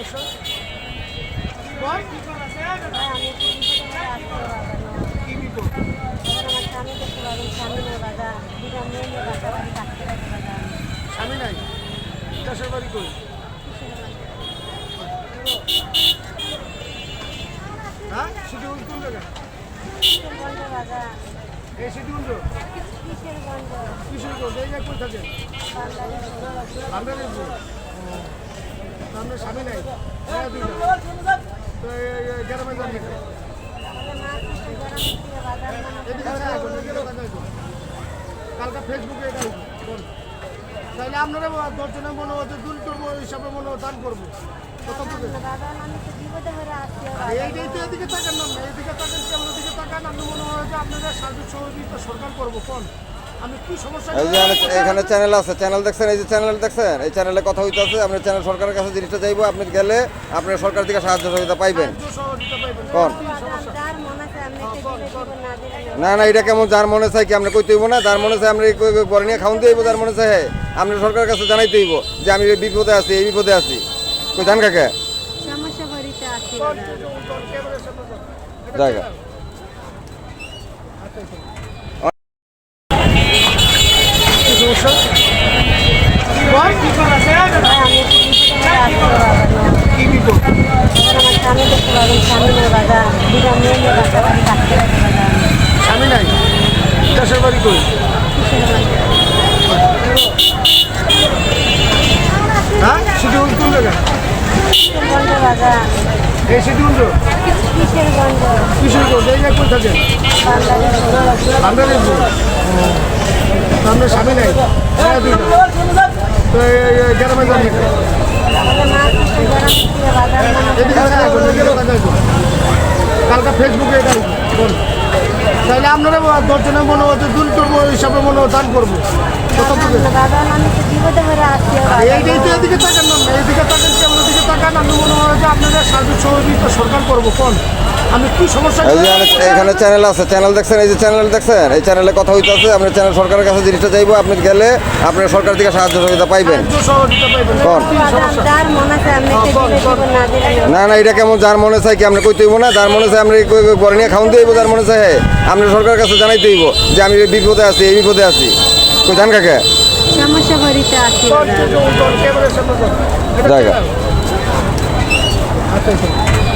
আমার স্বামী নেই বাধা বাড়ি কই হ্যাঁ শিডিউল কোন জায়গা এই শিডিউল কিসের গন্ধ কিশোর কোন এই জায়গায় কই থাকেন দেখব আপনার স্বামী নাই। গ্রামে যান। কালকে ফেসবুকে এটা তাহলে আপনারা দশজনের মনে হচ্ছে করব হিসাবে মনে দান করব। এইটাই তো এদিকে তাকান না, এদিকে তাকান কেমন দিকে তাকান। আপনি মনে হয় যে আপনাদের সার্বিক সহযোগিতা সরকার করব। কোন? আমি কি সমস্যা এই যে এখানে- চ্যানেল আছে চ্যানেল দেখছেন? এই যে চ্যানেল দেখছেন? এই চ্যানেলে কথা হইতেছে আপনি চ্যানেল সরকারের কাছে জিনিসটা চাইব আপনি গেলে আপনি সরকার থেকে সাহায্য সহযোগিতা পাইবেন। কোন? দিব না না এটা কেমন যার মনে চাই কি আপনি কইতে হইব না? যার মনে চাই আমরা বড় নিয়ে খাওয়ান দিব যার মনে চাই আপনি সরকারের কাছে জানাইতে হইব যে আমি এই বিপদে আছি এই বিপদে আছি। কই জান কাকে? সমস্যা বাড়িতে আছে। ক্যামেরার সামনে যান। এটা জায়গা স্বামী নেই। বাধা বাড়ি কই? হ্যাঁ? শিডিউল কোন জায়গা এই শিডিউল কিসের গন্ধ কিশোর কোন? এই কই থাকেন? দেখব আপনার স্বামী নাই? হ্যাঁ তো গ্রামে যান নাকি আমাদের মা কিছু গ্রাম থেকে বাজার মানুষ এদিকে তাকায় কোন, এদিকে তাকায় কোন। কালকে ফেসবুকে এটা। তাহলে আপনারা দশজনের মনে হচ্ছে দুল করব হিসাবে মনে হতো দান করব এইদিকে এইটাই তো এদিকে তাকান না এদিকে তাকান কেমন দিকে মনে হয় যে আপনাদের সার্বিক সহযোগিতা সরকার করব। কোন? আমি কি সমস্যা এখানে- চ্যানেল আছে চ্যানেল দেখছেন? এই যে চ্যানেল দেখছেন? এই চ্যানেলে কথা হইতেছে আপনি চ্যানেল সরকারের কাছে জিনিসটা চাইব আপনি গেলে আপনি সরকার থেকে সাহায্য সহযোগিতা পাইবেন। না না এটা কেমন? যার মনে চাই কি আপনি কইতে হইব না? যার মনে চাই আমরা বড় নিয়ে খাওয়ান দিব যার মনে চাই আপনি সরকারের কাছে জানাইতে হইব যে আমি এই বিপদে আছি এই বিপদে আছি। কই জান কাকে? সমস্যা বাড়িতে আছে জায়গা। 啊，对对。